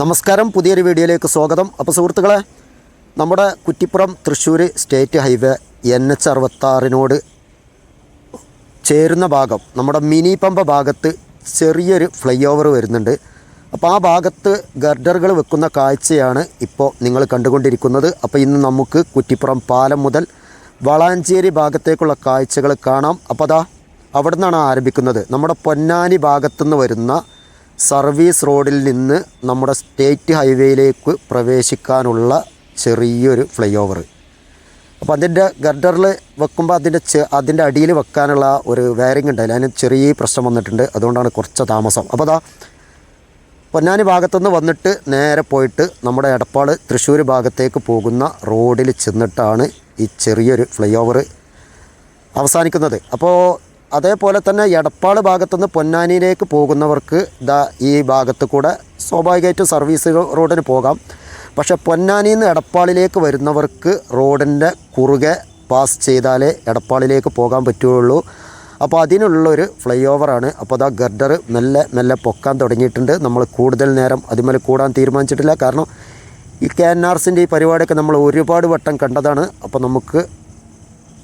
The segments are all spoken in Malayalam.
നമസ്കാരം. പുതിയൊരു വീഡിയോയിലേക്ക് സ്വാഗതം. അപ്പോൾ സുഹൃത്തുക്കളെ നമ്മുടെ Kuttippuram Thrissur state highway N H അറുപത്താറിനോട് ചേരുന്ന ഭാഗം നമ്മുടെ മിനി പമ്പ ഭാഗത്ത് ചെറിയൊരു ഫ്ലൈ ഓവർ വരുന്നുണ്ട്. അപ്പോൾ ആ ഭാഗത്ത് ഗർഡറുകൾ വെക്കുന്ന കാഴ്ചയാണ് ഇപ്പോൾ നിങ്ങൾ കണ്ടുകൊണ്ടിരിക്കുന്നത്. അപ്പോൾ ഇന്ന് നമുക്ക് കുറ്റിപ്പുറം പാലം മുതൽ വളാഞ്ചേരി ഭാഗത്തേക്കുള്ള കാഴ്ചകൾ കാണാം. അപ്പോൾ അതാ അവിടെ നിന്നാണ് ആരംഭിക്കുന്നത്. നമ്മുടെ പൊന്നാനി ഭാഗത്തുനിന്ന് വരുന്ന സർവീസ് റോഡിൽ നിന്ന് നമ്മുടെ സ്റ്റേറ്റ് ഹൈവേയിലേക്ക് പ്രവേശിക്കാനുള്ള ചെറിയൊരു ഫ്ലൈ ഓവർ അപ്പോൾ അതിന്റെ ഗർഡറിൽ വെക്കുമ്പോൾ അതിന്റെ അതിന്റെ അടിയിൽ വെക്കാനുള്ള ഒരു വയറിംഗ് ഉണ്ടായില്ല അതിന് ചെറിയ പ്രശ്നം വന്നിട്ടുണ്ട്. അതുകൊണ്ടാണ് കുറച്ച് താമസം. അപ്പോൾ അതാ പൊന്നാനി ഭാഗത്തുനിന്ന് വന്നിട്ട് നേരെ പോയിട്ട് നമ്മുടെ എടപ്പാൾ തൃശ്ശൂർ ഭാഗത്തേക്ക് പോകുന്ന റോഡിൽ ചെന്നിട്ടാണ് ഈ ചെറിയൊരു ഫ്ലൈ ഓവർ അവസാനിക്കുന്നത്. അപ്പോൾ അതേപോലെ തന്നെ എടപ്പാൾ ഭാഗത്തുനിന്ന് പൊന്നാനിയിലേക്ക് പോകുന്നവർക്ക് ദാ ഈ ഭാഗത്ത് കൂടെ സ്വാഭാവികമായിട്ടും സർവീസ് റോഡിന് പോകാം. പക്ഷേ പൊന്നാനിയിൽ നിന്ന് എടപ്പാളിലേക്ക് വരുന്നവർക്ക് റോഡിന്റെ കുറുകെ പാസ് ചെയ്താലേ എടപ്പാളിലേക്ക് പോകാൻ പറ്റുകയുള്ളൂ. അപ്പോൾ അതിനുള്ളൊരു ഫ്ലൈ ഓവറാണ് അപ്പോൾ അതാ ഗർഡർ മെല്ലെ മെല്ലെ പൊക്കാൻ തുടങ്ങിയിട്ടുണ്ട്. നമ്മൾ കൂടുതൽ നേരം അതിമേൽ കൂടാൻ തീരുമാനിച്ചിട്ടില്ല. കാരണം ഈ കെ എൻ ആർസിന്റെ ഈ പരിപാടിയൊക്കെ നമ്മൾ ഒരുപാട് വട്ടം കണ്ടതാണ്. അപ്പോൾ നമുക്ക്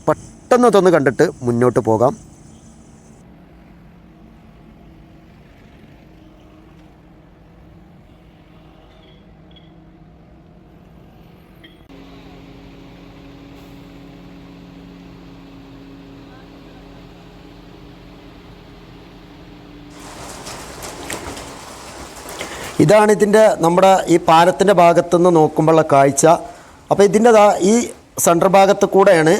പെട്ടെന്ന് തൊന്ന് കണ്ടിട്ട് മുന്നോട്ട് പോകാം. ഇതാണ് ഇതിന്റെ നമ്മുടെ ഈ പാലത്തിന്റെ ഭാഗത്തുനിന്ന് നോക്കുമ്പോഴുള്ള കാഴ്ച. അപ്പോൾ ഇതിന്റെ ഈ സെൻട്രൽ ഭാഗത്ത് കൂടെയാണ്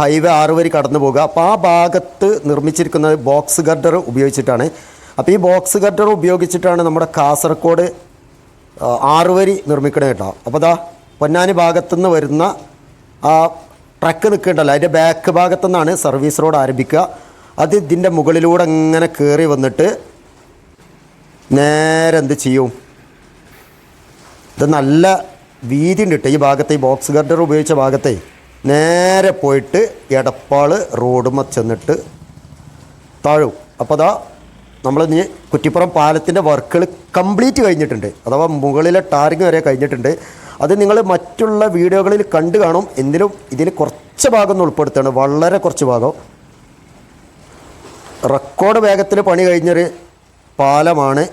ഹൈവേ ആറ് വരി കടന്നു പോകുക. അപ്പോൾ ആ ഭാഗത്ത് നിർമ്മിച്ചിരിക്കുന്നത് ബോക്സ് ഗർഡർ ഉപയോഗിച്ചിട്ടാണ്. അപ്പോൾ ഈ ബോക്സ് ഗർഡർ ഉപയോഗിച്ചിട്ടാണ് നമ്മുടെ കാസർഗോഡ് ആറ് വരി നിർമ്മിക്കണേ കേട്ടോ. അപ്പോൾ അതാ പൊന്നാനി ഭാഗത്തുനിന്ന് വരുന്ന ആ ട്രക്ക് നിൽക്കേണ്ടല്ലോ അതിന്റെ ബാക്ക് ഭാഗത്തു നിന്നാണ് സർവീസ് റോഡ് ആരംഭിക്കുക. അത് ഇതിന്റെ മുകളിലൂടെ ഇങ്ങനെ കയറി വന്നിട്ട് നേരെ എന്ത് ചെയ്യും? ഇത് നല്ല വീതി ഈ ഭാഗത്തെ ഈ ബോക്സ് ഗർഡർ ഉപയോഗിച്ച ഭാഗത്തെ നേരെ പോയിട്ട് എടപ്പാൾ റോഡുമ ചെന്നിട്ട് താഴും. അപ്പോൾ അതാ നമ്മൾ ഇനി കുറ്റിപ്പുറം പാലത്തിന്റെ വർക്കുകൾ കംപ്ലീറ്റ് കഴിഞ്ഞിട്ടുണ്ട്. അഥവാ മുകളിലെ ടാറിങ് വരെ കഴിഞ്ഞിട്ടുണ്ട്. അത് നിങ്ങൾ മറ്റുള്ള വീഡിയോകളിൽ കണ്ടു കാണും. എന്തിനും ഇതിൽ കുറച്ച് ഭാഗം ഒന്ന് ഉൾപ്പെടുത്തുകയാണ് വളരെ കുറച്ച് ഭാഗം. റെക്കോർഡ് വേഗത്തിൽ പണി കഴിഞ്ഞൊരു പാലമാണ്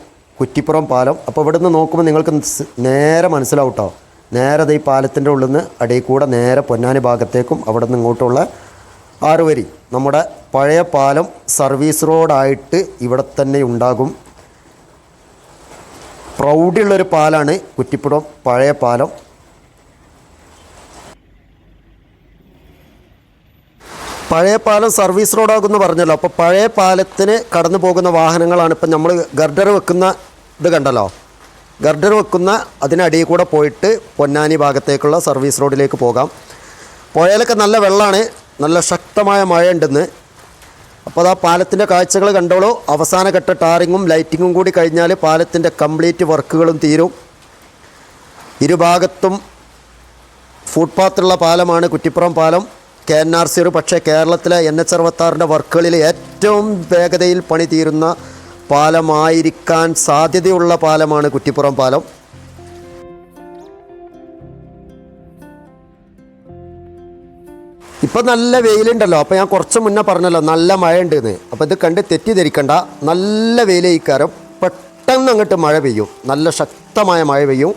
കുറ്റിപ്പുറം പാലം. അപ്പോൾ ഇവിടെ നിന്ന് നോക്കുമ്പോൾ നിങ്ങൾക്ക് നേരെ മനസ്സിലാവും കേട്ടോ നേരെ ഈ പാലത്തിന്റെ ഉള്ളിൽ നിന്ന് അടിയിൽ കൂടെ നേരെ പൊന്നാനി ഭാഗത്തേക്കും അവിടെ നിന്ന് ഇങ്ങോട്ടുള്ള ആറ് വരി നമ്മുടെ പഴയ പാലം സർവീസ് റോഡായിട്ട് ഇവിടെ തന്നെ ഉണ്ടാകും. പ്രൗഢിയുള്ളൊരു പാലാണ് കുറ്റിപ്പുറം പഴയ പാലം. പഴയ പാലം സർവീസ് റോഡാകുമെന്ന് പറഞ്ഞല്ലോ. അപ്പോൾ പഴയ പാലത്തിന് കടന്നു പോകുന്ന വാഹനങ്ങളാണ് ഇപ്പം നമ്മൾ ഗർഡർ വെക്കുന്ന ഇത് കണ്ടല്ലോ. ഗർഡർ വെക്കുന്ന അതിനടിയിൽ കൂടെ പോയിട്ട് പൊന്നാനി ഭാഗത്തേക്കുള്ള സർവീസ് റോഡിലേക്ക് പോകാം. പുഴയിലൊക്കെ നല്ല വെള്ളമാണ്. നല്ല ശക്തമായ മഴ ഉണ്ടെന്ന് അപ്പോൾ ആ പാലത്തിന്റെ കാഴ്ചകൾ കണ്ടോളൂ. അവസാന ഘട്ട ടാറിങ്ങും ലൈറ്റിങ്ങും കൂടി കഴിഞ്ഞാൽ പാലത്തിന്റെ കംപ്ലീറ്റ് വർക്കുകളും തീരും. ഇരുഭാഗത്തും ഫുട്പാത്തുള്ള പാലമാണ് കുറ്റിപ്പുറം പാലം. കെ എൻ ആർ സി ഒരു പക്ഷേ കേരളത്തിലെ എൻ എച്ച് അറുപത്താറിന്റെ വർക്കുകളിൽ ഏറ്റവും വേഗതയിൽ പണി തീരുന്ന പാലമായിരിക്കാൻ സാധ്യതയുള്ള പാലമാണ് കുറ്റിപ്പുറം പാലം. ഇപ്പം നല്ല വെയിലുണ്ടല്ലോ. അപ്പോൾ ഞാൻ കുറച്ച് മുന്നേ പറഞ്ഞല്ലോ നല്ല മഴ ഉണ്ടെന്ന് അപ്പോൾ ഇത് കണ്ട് തെറ്റിദ്ധരിക്കണ്ട. നല്ല വെയിലേക്കാരം പെട്ടെന്ന് അങ്ങോട്ട് മഴ പെയ്യും. നല്ല ശക്തമായ മഴ പെയ്യും.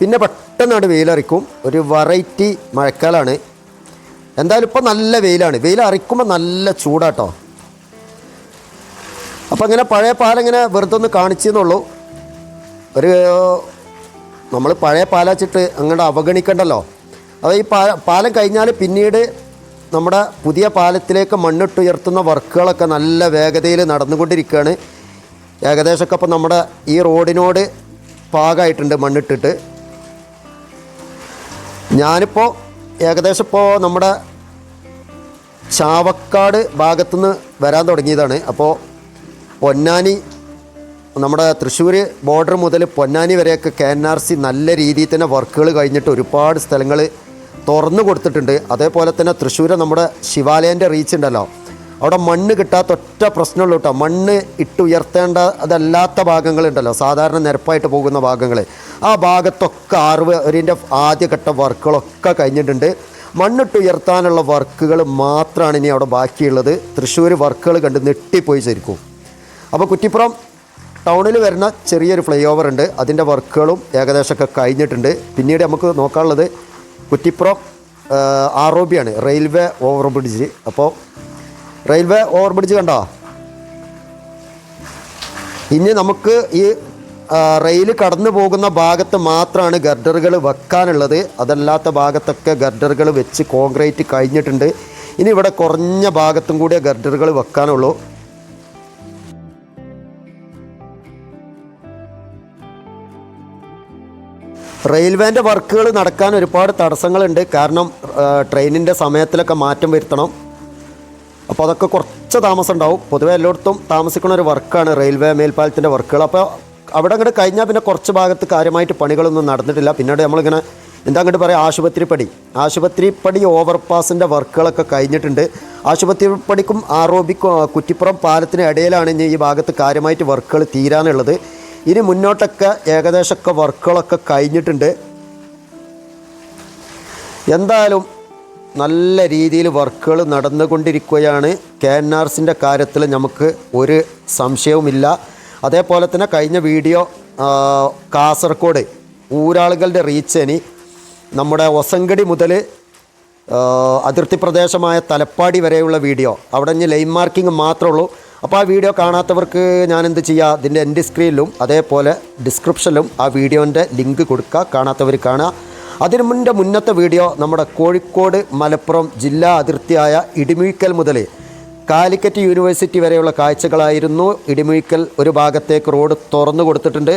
പിന്നെ പെട്ടെന്ന് അങ്ങോട്ട് വെയിലറിക്കും. ഒരു വെറൈറ്റി മഴക്കാലാണ്. എന്തായാലും ഇപ്പം നല്ല വെയിലാണ്. വെയിൽ അറിക്കുമ്പോൾ നല്ല ചൂടാട്ടോ. അപ്പോൾ അങ്ങനെ പഴയ പാലം ഇങ്ങനെ വെറുതെ ഒന്ന് കാണിച്ചെന്നുള്ളൂ ഒരു നമ്മൾ പഴയ പാലച്ചിട്ട് അങ്ങോട്ട് അവഗണിക്കണ്ടല്ലോ. അത് ഈ പാ പാലം കഴിഞ്ഞാൽ പിന്നീട് നമ്മുടെ പുതിയ പാലത്തിലേക്ക് മണ്ണിട്ടുയർത്തുന്ന വർക്കുകളൊക്കെ നല്ല വേഗതയിൽ നടന്നുകൊണ്ടിരിക്കുകയാണ്. ഏകദേശമൊക്കെ ഇപ്പോൾ നമ്മുടെ ഈ റോഡിനോട് പാകമായിട്ടുണ്ട് മണ്ണിട്ടിട്ട്. ഞാനിപ്പോൾ ഏകദേശം ഇപ്പോൾ നമ്മുടെ ചാവക്കാട് ഭാഗത്തുനിന്ന് വരാൻ തുടങ്ങിയതാണ്. അപ്പോൾ പൊന്നാനി നമ്മുടെ തൃശ്ശൂർ ബോർഡർ മുതൽ പൊന്നാനി വരെയൊക്കെ കെ എൻ ആർ സി നല്ല രീതിയിൽ തന്നെ വർക്കുകൾ കഴിഞ്ഞിട്ട് ഒരുപാട് സ്ഥലങ്ങൾ തുറന്നു കൊടുത്തിട്ടുണ്ട്. അതേപോലെ തന്നെ തൃശ്ശൂർ നമ്മുടെ ശിവാലയന്റെ റീച്ച് ഉണ്ടല്ലോ. അവിടെ മണ്ണ് കിട്ടാത്ത ഒറ്റ പ്രശ്നമുള്ളൂ കേട്ടോ. മണ്ണ് ഇട്ടുയർത്തേണ്ട അതല്ലാത്ത ഭാഗങ്ങളുണ്ടല്ലോ സാധാരണ നിരപ്പായിട്ട് പോകുന്ന ഭാഗങ്ങൾ. ആ ഭാഗത്തൊക്കെ ആറുവരിന്റെ ആദ്യഘട്ട വർക്കുകളൊക്കെ കഴിഞ്ഞിട്ടുണ്ട്. മണ്ണിട്ടുയർത്താനുള്ള വർക്കുകൾ മാത്രമാണ് ഇനി അവിടെ ബാക്കിയുള്ളത്. തൃശ്ശൂർ വർക്കുകൾ കണ്ട് നെട്ടിപ്പോയി ശരിക്കും. അപ്പോൾ കുറ്റിപ്പുറം ടൗണിൽ വരുന്ന ചെറിയൊരു ഫ്ലൈ ഓവർ ഉണ്ട്. അതിന്റെ വർക്കുകളും ഏകദേശമൊക്കെ കഴിഞ്ഞിട്ടുണ്ട്. പിന്നീട് നമുക്ക് നോക്കാനുള്ളത് കുറ്റിപ്പുറം ആർ ഒ ബി ആണ് റെയിൽവേ ഓവർ ബ്രിഡ്ജ് അപ്പോൾ റെയിൽവേ ഓവർ ബ്രിഡ്ജ് കണ്ടോ? ഇനി നമുക്ക് ഈ റെയിൽ കടന്നു പോകുന്ന ഭാഗത്ത് മാത്രമാണ് ഗർഡറുകൾ വെക്കാനുള്ളത്. അതല്ലാത്ത ഭാഗത്തൊക്കെ ഗർഡറുകൾ വെച്ച് കോൺക്രീറ്റ് കഴിഞ്ഞിട്ടുണ്ട്. ഇനി ഇവിടെ കുറഞ്ഞ ഭാഗത്തും കൂടിയേ ഗർഡറുകൾ വെക്കാനുള്ളൂ. റെയിൽവേന്റെ വർക്കുകൾ നടക്കാൻ ഒരുപാട് തടസ്സങ്ങളുണ്ട്. കാരണം ട്രെയിനിന്റെ സമയത്തിലൊക്കെ മാറ്റം വരുത്തണം. അപ്പോൾ അതൊക്കെ കുറച്ച് താമസം ഉണ്ടാവും. പൊതുവേ എല്ലായിടത്തും താമസിക്കുന്ന ഒരു വർക്കാണ് റെയിൽവേ മേൽപ്പാലത്തിന്റെ വർക്കുകൾ. അപ്പോൾ അവിടെ അങ്ങോട്ട് കഴിഞ്ഞാൽ പിന്നെ കുറച്ച് ഭാഗത്ത് കാര്യമായിട്ട് പണികളൊന്നും നടന്നിട്ടില്ല. പിന്നീട് നമ്മളിങ്ങനെ എന്താ അങ്ങോട്ട് പറയാം ആശുപത്രിപ്പടി. ആശുപത്രിപ്പടി ഓവർപാസിന്റെ വർക്കുകളൊക്കെ കഴിഞ്ഞിട്ടുണ്ട്. ആശുപത്രിപ്പടിക്കും ആർ ഒ ബിക്കും കുറ്റിപ്പുറം പാലത്തിന് ഇടയിലാണ് ഇനി ഈ ഭാഗത്ത് കാര്യമായിട്ട് വർക്കുകൾ തീരാനുള്ളത്. ഇനി മുന്നോട്ടൊക്കെ ഏകദേശമൊക്കെ വർക്കുകളൊക്കെ കഴിഞ്ഞിട്ടുണ്ട്. എന്തായാലും നല്ല രീതിയിൽ വർക്കുകൾ നടന്നുകൊണ്ടിരിക്കുകയാണ്. കെ എൻ ആർസിന്റെ കാര്യത്തിൽ നമുക്ക് ഒരു സംശയവുമില്ല. അതേപോലെ തന്നെ കഴിഞ്ഞ വീഡിയോ കാസർഗോഡ് ഊരാളുകളുടെ റീച്ച് ഇനി നമ്മുടെ ഒസങ്കടി മുതൽ അതിർത്തി പ്രദേശമായ തലപ്പാടി വരെയുള്ള വീഡിയോ. അവിടെ ഇനി ലൈൻ മാർക്കിംഗ് മാത്രമേ ഉള്ളൂ. അപ്പോൾ ആ വീഡിയോ കാണാത്തവർക്ക് ഞാൻ എന്ത് ചെയ്യുക ഇതിന്റെ എന്റെ സ്ക്രീനിലും അതേപോലെ ഡിസ്ക്രിപ്ഷനിലും ആ വീഡിയോന്റെ ലിങ്ക് കൊടുക്കുക കാണാത്തവർ കാണുക അതിനു മുന്റെ മുന്നത്തെ വീഡിയോ നമ്മുടെ കോഴിക്കോട് മലപ്പുറം ജില്ലാ അതിർത്തിയായ ഇടിമുഴിക്കൽ മുതൽ കാലിക്കറ്റ് യൂണിവേഴ്സിറ്റി വരെയുള്ള കാഴ്ചകളായിരുന്നു. ഇടിമുഴിക്കൽ ഒരു ഭാഗത്തേക്ക് റോഡ് തുറന്നു കൊടുത്തിട്ടുണ്ട്.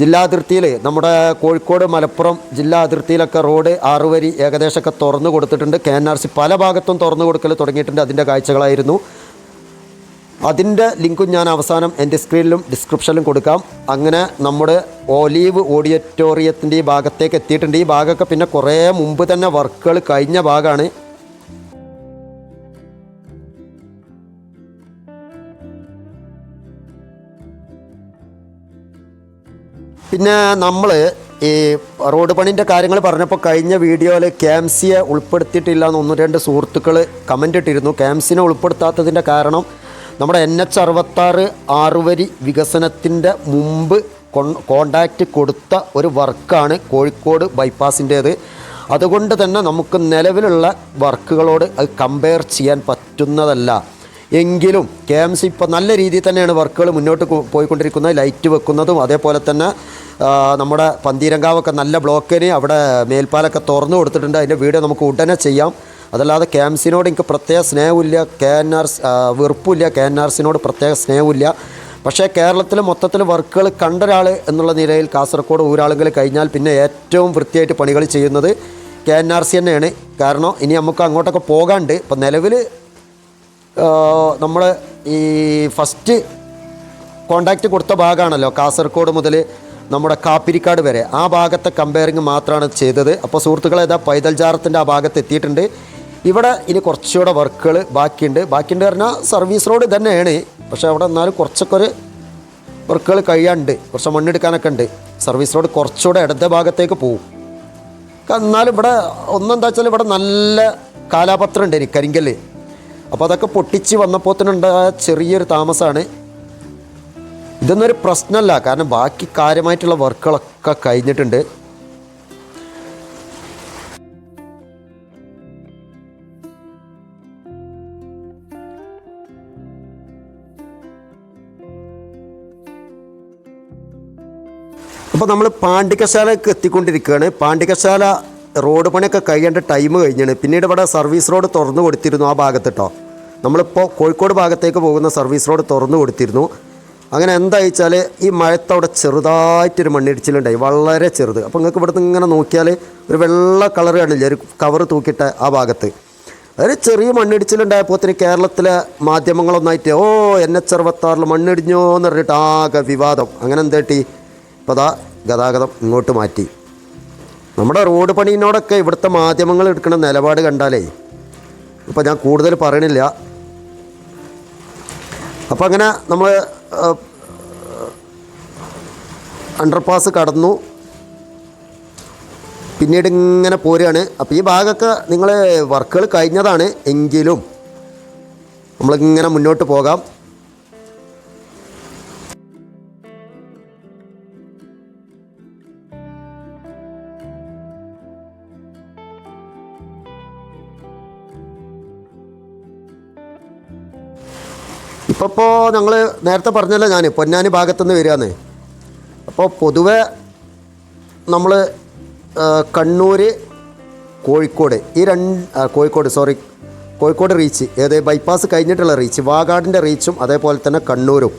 ജില്ലാ അതിർത്തിയിൽ നമ്മുടെ കോഴിക്കോട് മലപ്പുറം ജില്ലാ അതിർത്തിയിലൊക്കെ റോഡ് ആറുവരി ഏകദേശമൊക്കെ തുറന്നു കൊടുത്തിട്ടുണ്ട്. കെ എൻ ആർ സി പല ഭാഗത്തും തുറന്നു കൊടുക്കൽ തുടങ്ങിയിട്ടുണ്ട്. അതിന്റെ കാഴ്ചകളായിരുന്നു. അതിന്റെ ലിങ്കും ഞാൻ അവസാനം എന്റെ സ്ക്രീനിലും ഡിസ്ക്രിപ്ഷനിലും കൊടുക്കാം. അങ്ങനെ നമ്മുടെ ഒലീവ് ഓഡിറ്റോറിയത്തിന്റെ ഈ ഭാഗത്തേക്ക് എത്തിയിട്ടുണ്ട്. ഈ ഭാഗമൊക്കെ പിന്നെ കുറേ മുമ്പ് തന്നെ വർക്കുകൾ കഴിഞ്ഞ ഭാഗമാണ്. പിന്നെ നമ്മൾ ഈ റോഡ് പണിന്റെ കാര്യങ്ങൾ പറഞ്ഞപ്പോൾ കഴിഞ്ഞ വീഡിയോയിൽ ക്യാംസിയെ ഉൾപ്പെടുത്തിയിട്ടില്ല എന്ന് ഒന്ന് രണ്ട് സുഹൃത്തുക്കൾ കമന്റ് ഇട്ടിരുന്നു. ക്യാംസിനെ ഉൾപ്പെടുത്താത്തതിന്റെ കാരണം നമ്മുടെ എൻ എച്ച് അറുപത്താറ് ആറുവരി വികസനത്തിന്റെ മുമ്പ് കോണ്ടാക്റ്റ് കൊടുത്ത ഒരു വർക്കാണ് കോഴിക്കോട് ബൈപ്പാസിന്റേത് അതുകൊണ്ട് തന്നെ നമുക്ക് നിലവിലുള്ള വർക്കുകളോട് അത് കമ്പയർ ചെയ്യാൻ പറ്റുന്നതല്ല. എങ്കിലും കെ എം സി ഇപ്പോൾ നല്ല രീതിയിൽ തന്നെയാണ് വർക്കുകൾ മുന്നോട്ട് പോയിക്കൊണ്ടിരിക്കുന്നത്. ലൈറ്റ് വെക്കുന്നതും അതേപോലെ തന്നെ നമ്മുടെ പന്തീരങ്കാവൊക്കെ നല്ല ബ്ലോക്കിന് അവിടെ മേൽപ്പാലൊക്കെ തുറന്നു കൊടുത്തിട്ടുണ്ട്. അതിന്റെ വീഡിയോ നമുക്ക് ഉടനെ ചെയ്യാം. അതല്ലാതെ ക്യാംസിനോട് എനിക്ക് പ്രത്യേക സ്നേഹമില്ല കെ എൻ ആർ വെറുപ്പില്ല കെ എൻ ആർ സിനോട് പ്രത്യേക സ്നേഹമില്ല. പക്ഷേ കേരളത്തിൽ മൊത്തത്തിൽ വർക്കുകൾ കണ്ട ഒരാൾ എന്നുള്ള നിലയിൽ കാസർഗോഡ് ഊരാളുകൾ കഴിഞ്ഞാൽ പിന്നെ ഏറ്റവും വൃത്തിയായിട്ട് പണികൾ ചെയ്യുന്നത് കെ എൻ ആർ സി തന്നെയാണ്. കാരണം ഇനി നമുക്ക് അങ്ങോട്ടൊക്കെ പോകാണ്ട് ഇപ്പം നിലവിൽ നമ്മൾ ഈ ഫസ്റ്റ് കോണ്ടാക്റ്റ് കൊടുത്ത ഭാഗമാണല്ലോ കാസർഗോഡ് മുതൽ നമ്മുടെ കാപ്പിരിക്കാട് വരെ. ആ ഭാഗത്തെ കമ്പയറിങ് മാത്രമാണ് ചെയ്തത്. അപ്പോൾ സുഹൃത്തുക്കളെ ഇതാ പൈതൽ ജാറത്തിന്റെ ആ ഭാഗത്ത് എത്തിയിട്ടുണ്ട്. ഇവിടെ ഇനി കുറച്ചുകൂടെ വർക്കുകൾ ബാക്കിയുണ്ട്. ബാക്കിയുണ്ട് പറഞ്ഞാൽ സർവീസ് റോഡ് തന്നെയാണ്. പക്ഷേ അവിടെ എന്നാലും കുറച്ചൊക്കെ ഒരു വർക്കുകൾ കഴിയാണ്ട്. കുറച്ച് മണ്ണെടുക്കാനൊക്കെ ഉണ്ട്. സർവീസ് റോഡ് കുറച്ചുകൂടെ ഇടത്തെ ഭാഗത്തേക്ക് പോകും എന്നാലും ഇവിടെ ഒന്നെന്താ വെച്ചാൽ ഇവിടെ നല്ല കാലാപത്രം ഉണ്ട് എനിക്ക് കരിങ്കല്ല്. അപ്പോൾ അതൊക്കെ പൊട്ടിച്ച് ഉണ്ടായ ചെറിയൊരു താമസമാണ് ഇതൊന്നൊരു പ്രശ്നമല്ല. കാരണം ബാക്കി കാര്യമായിട്ടുള്ള വർക്കുകളൊക്കെ കഴിഞ്ഞിട്ടുണ്ട്. അപ്പോൾ നമ്മൾ പാണ്ടികശാലയ്ക്ക് എത്തിക്കൊണ്ടിരിക്കുകയാണ്. പാണ്ടികശാല റോഡ് പണിയൊക്കെ കഴിയേണ്ട ടൈം കഴിഞ്ഞാണ്. പിന്നീട് ഇവിടെ സർവീസ് റോഡ് തുറന്നു കൊടുത്തിരുന്നു ആ ഭാഗത്ത് കേട്ടോ നമ്മളിപ്പോൾ കോഴിക്കോട് ഭാഗത്തേക്ക് പോകുന്ന സർവീസ് റോഡ് തുറന്നു കൊടുത്തിരുന്നു. അങ്ങനെ എന്താ വെച്ചാൽ ഈ മഴത്ത് അവിടെ ചെറുതായിട്ടൊരു മണ്ണിടിച്ചിലുണ്ടായി. വളരെ ചെറുത്. അപ്പോൾ നിങ്ങൾക്ക് ഇവിടുന്ന് ഇങ്ങനെ നോക്കിയാൽ ഒരു വെള്ള കളർ കാണില്ല? ഒരു കവർ തൂക്കിയിട്ട ആ ഭാഗത്ത്. ഒരു ചെറിയ മണ്ണിടിച്ചിലുണ്ടായപ്പോൾ തന്നെ കേരളത്തിലെ മാധ്യമങ്ങളൊന്നായിട്ട് ഓ എൻ എച്ച് അറുപത്താറിൽ മണ്ണിടിഞ്ഞോ എന്ന് പറഞ്ഞിട്ട് ആകെ വിവാദം. അങ്ങനെ എന്തേട്ടി ഇപ്പോൾ അതാ ഗതാഗതം ഇങ്ങോട്ട് മാറ്റി. നമ്മുടെ റോഡ് പണിയിനോടൊക്കെ ഇവിടുത്തെ മാധ്യമങ്ങൾ എടുക്കുന്ന നിലപാട് കണ്ടാലേ ഇപ്പോൾ ഞാൻ കൂടുതൽ പറയണില്ല. അപ്പോൾ അങ്ങനെ നമ്മൾ അണ്ടർപാസ് കടന്നു. പിന്നീട് ഇങ്ങനെ പോരുകയാണ്. അപ്പോൾ ഈ ഭാഗമൊക്കെ നിങ്ങൾ വർക്കുകൾ കഴിഞ്ഞതാണ് എങ്കിലും നമ്മളിങ്ങനെ മുന്നോട്ട് പോകാം. ഇപ്പോൾ ഞങ്ങൾ നേരത്തെ പറഞ്ഞല്ലോ ഞാൻ പൊന്നാനി ഭാഗത്തുനിന്ന് വരികയെന്ന്. അപ്പോൾ പൊതുവെ നമ്മൾ കണ്ണൂർ കോഴിക്കോട് ഈ രണ്ട് കോഴിക്കോട് സോറി കോഴിക്കോട് റീച്ച് ഏത് ബൈപ്പാസ് കഴിഞ്ഞിട്ടുള്ള റീച്ച് വാഗാടിന്റെ റീച്ചും അതേപോലെ തന്നെ കണ്ണൂരും.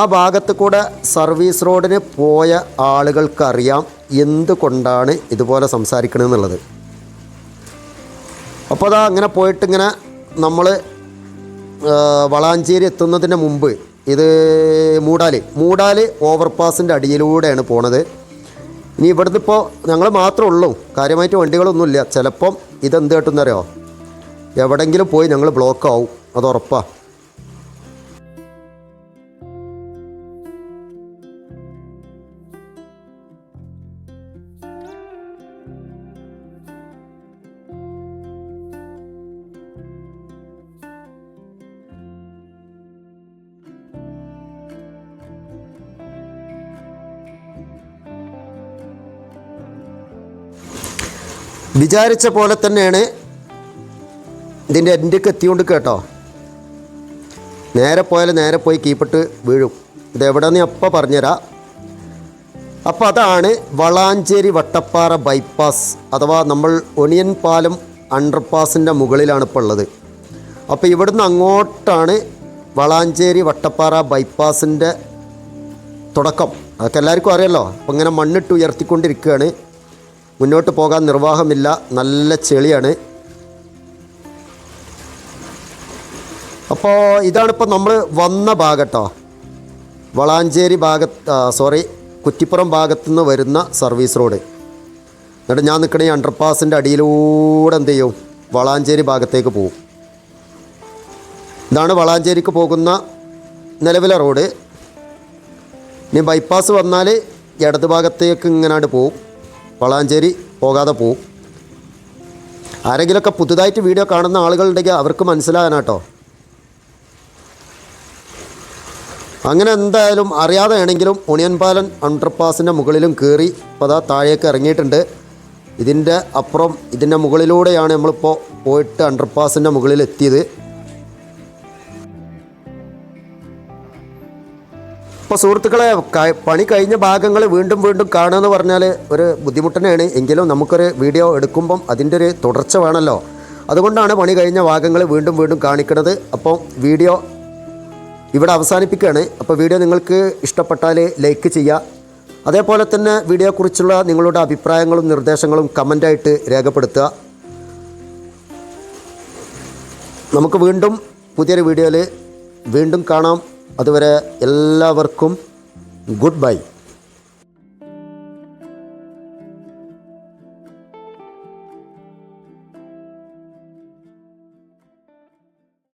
ആ ഭാഗത്ത് കൂടെ സർവീസ് റോഡിന് പോയ ആളുകൾക്കറിയാം എന്തുകൊണ്ടാണ് ഇതുപോലെ സംസാരിക്കണമെന്നുള്ളത് അപ്പോൾ അതാ അങ്ങനെ പോയിട്ടിങ്ങനെ നമ്മൾ വളാഞ്ചേരി എത്തുന്നതിന് മുമ്പ് ഇത് മൂടാൽ മൂടാൽ ഓവർപാസിന്റെ അടിയിലൂടെയാണ് പോണത്. ഇനി ഇവിടുന്ന് ഇപ്പോൾ ഞങ്ങൾ മാത്രമേ ഉള്ളൂ. കാര്യമായിട്ട് വണ്ടികളൊന്നുമില്ല. ചിലപ്പം ഇതെന്ത് കേട്ടെന്നറിയോ? എവിടെങ്കിലും പോയി ഞങ്ങൾ ബ്ലോക്ക് ആവും. അത് ഉറപ്പാണ് വിചാരിച്ച പോലെ തന്നെയാണ് ഇതിന്റെ എൻഡിക്ക് എത്തിക്കൊണ്ട് കേട്ടോ. നേരെ പോയാൽ നേരെ പോയി കീപ്പിട്ട് വീഴും. ഇത് എവിടെയെന്ന് ഞാൻ അപ്പം പറഞ്ഞുതരാം. അപ്പോൾ അതാണ് വളാഞ്ചേരി വട്ടപ്പാറ ബൈപ്പാസ് അഥവാ നമ്മൾ ഒണിയൻ പാലം അണ്ടർപാസിന്റെ മുകളിലാണ് ഇപ്പോൾ ഉള്ളത്. അപ്പോൾ ഇവിടുന്ന് അങ്ങോട്ടാണ് വളാഞ്ചേരി വട്ടപ്പാറ ബൈപ്പാസിന്റെ തുടക്കം. അതൊക്കെ എല്ലാവർക്കും അറിയാമല്ലോ അപ്പോൾ ഇങ്ങനെ മണ്ണിട്ട് ഉയർത്തിക്കൊണ്ടിരിക്കുകയാണ്. മുന്നോട്ട് പോകാൻ നിർവാഹമില്ല. നല്ല ചെളിയാണ്. അപ്പോൾ ഇതാണിപ്പോൾ നമ്മൾ വന്ന ഭാഗട്ടോ. വളാഞ്ചേരി ഭാഗത്ത് സോറി കുറ്റിപ്പുറം ഭാഗത്തു നിന്ന് വരുന്ന സർവീസ് റോഡ് എന്നിട്ട് ഞാൻ നിൽക്കണ ഈ അണ്ടർപാസിന്റെ അടിയിലൂടെ എന്ത് ചെയ്യും? വളാഞ്ചേരി ഭാഗത്തേക്ക് പോകും ഇതാണ് വളാഞ്ചേരിക്ക് പോകുന്ന നിലവിലെ റോഡ് ഇനി ബൈപ്പാസ് വന്നാൽ ഇടത് ഭാഗത്തേക്ക് ഇങ്ങനാണ്ട് പോവും. വളാഞ്ചേരി പോകാതെ പോവും. ആരെങ്കിലുമൊക്കെ പുതുതായിട്ട് വീഡിയോ കാണുന്ന ആളുകളുണ്ടെങ്കിൽ അവർക്ക് മനസ്സിലാകാനാട്ടോ. അങ്ങനെ എന്തായാലും അറിയാതെ ആണെങ്കിലും പാലൻ അണ്ടർപാസിന്റെ മുകളിലും കയറി ഇപ്പോൾ അതാ താഴേക്ക് ഇറങ്ങിയിട്ടുണ്ട്. ഇതിന്റെ അപ്പുറം ഇതിന്റെ മുകളിലൂടെയാണ് നമ്മളിപ്പോൾ പോയിട്ട് അണ്ടർപാസിന്റെ മുകളിൽ എത്തിയത് ഇപ്പോൾ സുഹൃത്തുക്കളെ പണി കഴിഞ്ഞ ഭാഗങ്ങൾ വീണ്ടും വീണ്ടും കാണുക എന്ന് പറഞ്ഞാൽ ഒരു ബുദ്ധിമുട്ടനെയാണ്. എങ്കിലും നമുക്കൊരു വീഡിയോ എടുക്കുമ്പം അതിന്റെ ഒരു തുടർച്ച വേണമല്ലോ അതുകൊണ്ടാണ് പണി കഴിഞ്ഞ ഭാഗങ്ങൾ വീണ്ടും വീണ്ടും കാണിക്കുന്നത്. അപ്പോൾ വീഡിയോ ഇവിടെ അവസാനിപ്പിക്കുകയാണ്. അപ്പോൾ വീഡിയോ നിങ്ങൾക്ക് ഇഷ്ടപ്പെട്ടാൽ ലൈക്ക് ചെയ്യുക. അതേപോലെ തന്നെ വീഡിയോയെക്കുറിച്ചുള്ള നിങ്ങളുടെ അഭിപ്രായങ്ങളും നിർദ്ദേശങ്ങളും കമന്റായിട്ട് രേഖപ്പെടുത്തുക. നമുക്ക് വീണ്ടും പുതിയൊരു വീഡിയോയിൽ വീണ്ടും കാണാം. അതുവരെ എല്ലാവർക്കും ഗുഡ് ബൈ.